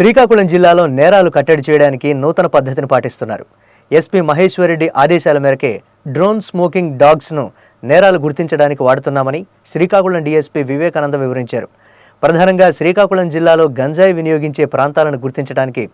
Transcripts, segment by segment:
శ్రీకాకుళం జిల్లాలో నేరాలు కట్టడి చేయడానికి నూతన పద్ధతిని పాటిస్తున్నారు. ఎస్పీ మహేశ్వరరెడ్డి ఆదేశాల మేరకే డ్రోన్ స్మోకింగ్ డాగ్స్ను నేరాలు గుర్తించడానికి వాడుతున్నామని శ్రీకాకుళం డీఎస్పీ వివేకానంద వివరించారు. ప్రధానంగా శ్రీకాకుళం జిల్లాలో గంజాయి వినియోగించే ప్రాంతాలను గుర్తించడానికి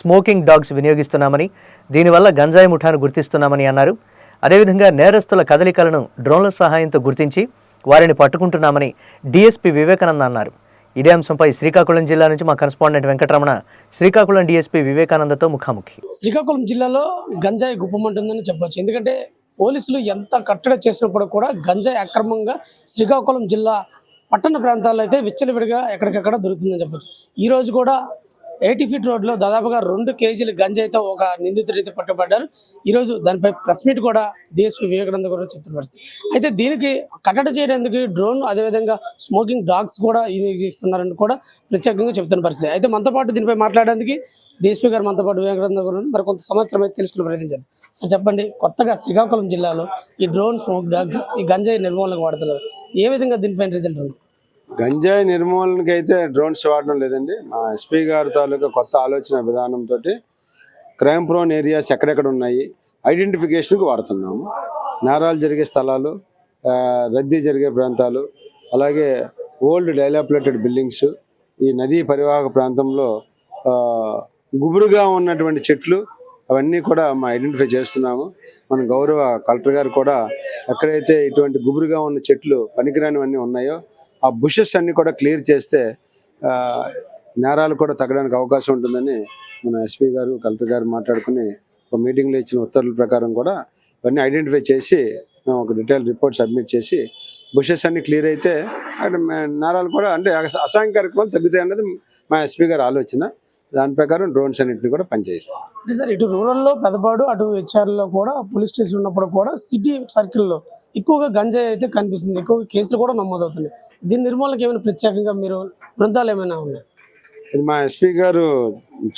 స్మోకింగ్ డాగ్స్ వినియోగిస్తున్నామని దీనివల్ల గంజాయి ముఠాను గుర్తిస్తున్నామని అన్నారు. అదేవిధంగా నేరస్తుల కదలికలను డ్రోన్ల సహాయంతో గుర్తించి వారిని పట్టుకుంటున్నామని డీఎస్పీ వివేకానంద అన్నారు. ఇదే అంశంపై శ్రీకాకుళం జిల్లా నుంచి మా కరెస్పాండెంట్ వెంకటరమణ శ్రీకాకుళం డిఎస్పీ వివేకానందతో ముఖాముఖి. శ్రీకాకుళం జిల్లాలో గంజాయి గుప్పమంటుందని చెప్పవచ్చు ఎందుకంటే పోలీసులు ఎంత కట్టడి చేసినప్పుడు కూడా గంజాయి అక్రమంగా శ్రీకాకుళం జిల్లా పట్టణ ప్రాంతాల్లో అయితే విచ్చలవిడిగా ఎక్కడికక్కడ దొరుకుతుందని చెప్పవచ్చు ఈరోజు కూడా ఎయిటీ ఫీట్ రోడ్లో దాదాపుగా రెండు కేజీలు గంజాయితో ఒక నిందితుడైతే పట్టుబడ్డారు. ఈరోజు దానిపై ప్రెస్ మీట్ కూడా డిఎస్పీ వివేకానంద కూడా చెప్తున్న పరిస్థితి అయితే దీనికి కట్టడి చేయడానికి డ్రోన్ అదేవిధంగా స్మోకింగ్ డాగ్స్ కూడా వినియోగిస్తున్నారని కూడా ప్రత్యేకంగా చెప్తున్న పరిస్థితి. అయితే మనతో పాటు దీనిపై మాట్లాడడానికి డిఎస్పీ గారు మనతో పాటు వివేకానంద గారు మరి కొంత సంవత్సరం అయితే తెలుసుకునే ప్రయత్నం చేద్దాం. సార్ చెప్పండి కొత్తగా శ్రీకాకుళం జిల్లాలో ఈ డ్రోన్ స్మోక్ డాగ్ ఈ గంజాయి నిర్మూలనకు వాడుతున్నారు. ఏ విధంగా దీనిపైన రిజల్ట్ ఉంది? గంజాయి నిర్మూలనకి అయితే డ్రోన్స్ వాడడం లేదండి. మా ఎస్పీ గారి తాలూకా కొత్త ఆలోచన విధానంతో క్రైమ్ ప్రోన్ ఏరియాస్ ఎక్కడెక్కడ ఉన్నాయి ఐడెంటిఫికేషన్కి వాడుతున్నాము. నేరాలు జరిగే స్థలాలు రద్దీ జరిగే ప్రాంతాలు అలాగే ఓల్డ్ డైలాపులేటెడ్ బిల్డింగ్స్ ఈ నదీ పరివాహక ప్రాంతంలో గుబురుగా ఉన్నటువంటి చెట్లు అవన్నీ కూడా మా ఐడెంటిఫై చేస్తున్నాము. మన గౌరవ కలెక్టర్ గారు కూడా ఎక్కడైతే ఇటువంటి గుబురుగా ఉన్న చెట్లు పనికిరానివన్నీ ఉన్నాయో ఆ బుషెస్ అన్నీ కూడా క్లియర్ చేస్తే నేరాలు కూడా తగ్గడానికి అవకాశం ఉంటుందని మన ఎస్పీ గారు కలెక్టర్ గారు మాట్లాడుకుని ఒక మీటింగ్లో ఇచ్చిన ఉత్తర్వుల ప్రకారం కూడా ఇవన్నీ ఐడెంటిఫై చేసి మేము ఒక డీటెయిల్ రిపోర్ట్ సబ్మిట్ చేసి బుషెస్ అన్ని క్లియర్ అయితే అక్కడ నేరాలు కూడా అంటే అస- కార్యక్రమాలు తగ్గుతాయి అన్నది మా ఎస్పీ గారు ఆలోచన. దాని ప్రకారం డ్రోన్స్ అన్నింటిని కూడా పనిచేస్తాం సార్ ఇటు రూరల్లో పెదపాడు అటు హెచ్ఆర్లో కూడా పోలీస్ స్టేషన్ ఉన్నప్పుడు కూడా సిటీ సర్కిల్లో ఎక్కువగా గంజాయి అయితే కనిపిస్తుంది. ఎక్కువ కేసులు కూడా నమోదవుతున్నాయి. దీని నిర్మూలనకి ఏమైనా ప్రత్యేకంగా మీరు బృందాలు ఏమైనా ఉన్నాయి? ఇది మా ఎస్పీ గారు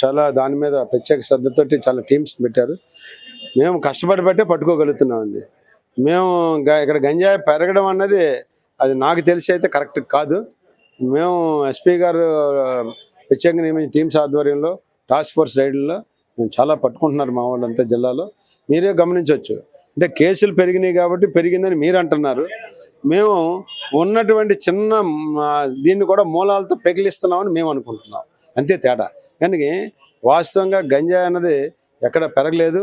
చాలా దాని మీద ప్రత్యేక శ్రద్ధతోటి చాలా టీమ్స్ పెట్టారు. మేము కష్టపడి బట్టే పట్టుకోగలుగుతున్నామండి. మేము ఇక్కడ గంజాయి పెరగడం అన్నది అది నాకు తెలిసి అయితే కరెక్ట్ కాదు. మేము ఎస్పీ గారు ప్రత్యేకంగా నియమించిన టీమ్స్ ఆధ్వర్యంలో టాస్క్ ఫోర్స్ రైడ్లలో మేము చాలా పట్టుకుంటున్నారు మా వాళ్ళంతా జిల్లాలో. మీరే గమనించవచ్చు. అంటే కేసులు పెరిగినాయి కాబట్టి పెరిగిందని మీరు అంటున్నారు. మేము ఉన్నటువంటి చిన్న దీన్ని కూడా మూలాలతో పెకిలిస్తున్నామని మేము అనుకుంటున్నాం. అంతే తేడా. కానీ వాస్తవంగా గంజాయి అన్నది ఎక్కడ పెరగలేదు.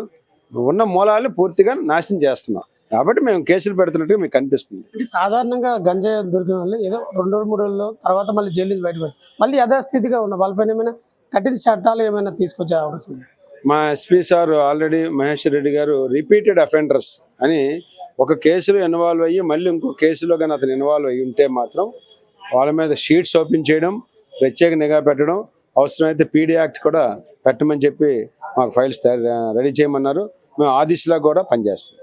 ఉన్న మూలాలను పూర్తిగా నాశనం చేస్తున్నాం. కాబట్టి మేము కేసులు పెడుతున్నట్టుగా మీకు కనిపిస్తుంది. సాధారణంగా గంజాయి దొరికిన వాళ్ళు ఏదో రెండు రోజులు మూడు రోజుల్లో తర్వాత మళ్ళీ జైలు నుంచి బయటకు వస్తారు. మళ్ళీ యథాస్థితిగా ఉన్న వాళ్ళపైన ఏమైనా కఠిన చట్టాలు ఏమైనా తీసుకొచ్చే అవకాశం ఉంది? మా SP sir already Mahesh Reddy గారు రిపీటెడ్ అఫెండర్స్ అని ఒక కేసులో ఇన్వాల్వ్ అయ్యి మళ్ళీ ఇంకో కేసులో కానీ అతను ఇన్వాల్వ్ అయ్యి ఉంటే మాత్రం వాళ్ళ మీద షీట్స్ ఓపెన్ చేయడం ప్రత్యేక నిఘా పెట్టడం అవసరమైతే పీడీ యాక్ట్ కూడా పెట్టమని చెప్పి మాకు ఫైల్స్ రెడీ చేయమన్నారు. మేము ఆ దిశలో కూడా పనిచేస్తాం.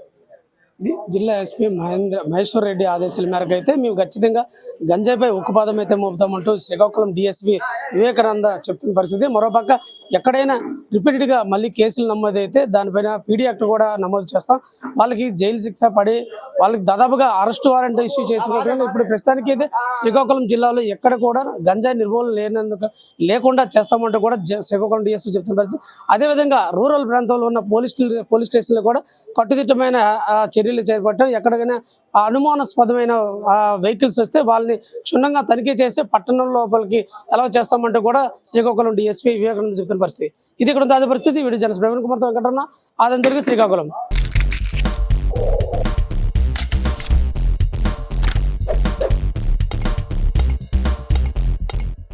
ఇది జిల్లా ఎస్పీ మహేంద్ర మహేశ్వర్ రెడ్డి ఆదేశాల మేరకు అయితే మేము ఖచ్చితంగా గంజాయిపై ఉక్కుపాదం అయితే మోపుతామంటూ శ్రీకాకుళం డిఎస్పీ వివేకానంద చెప్తున్న పరిస్థితి. మరోపక్క ఎక్కడైనా రిపీటెడ్గా మళ్ళీ కేసులు నమోదైతే దానిపైన పీడీ యాక్ట్ కూడా నమోదు చేస్తాం. వాళ్ళకి జైలు శిక్ష పడి వాళ్ళకి దాదాపుగా అరెస్ట్ వారెంట్ ఇష్యూ చేసిన ఇప్పుడు ప్రస్తుతానికి అయితే శ్రీకాకుళం జిల్లాలో ఎక్కడ కూడా గంజాయి నిర్మూలన లేనందుకు లేకుండా చేస్తామంటూ కూడా శ్రీకాకుళం డిఎస్పీ చెప్తున్న పరిస్థితి. అదేవిధంగా రూరల్ ప్రాంతంలో ఉన్న పోలీస్ పోలీస్ స్టేషన్లో కూడా కట్టుదిట్టమైన చర్యలు చేపట్టడం ఎక్కడికైనా ఆ అనుమానాస్పదమైన వెహికల్స్ వస్తే వాళ్ళని క్షుణ్ణంగా తనిఖీ చేసి పట్టణం లోపలికి ఎలా చేస్తామంటూ కూడా శ్రీకాకుళం డిఎస్పీ వివేకానంద చెప్తున్న పరిస్థితి. ఇది ఇక్కడ తాజా పరిస్థితి. వీడియో జనస్ ప్రవీణ్ కుమార్తో వెంకటరమణ. తిరిగి శ్రీకాకుళం.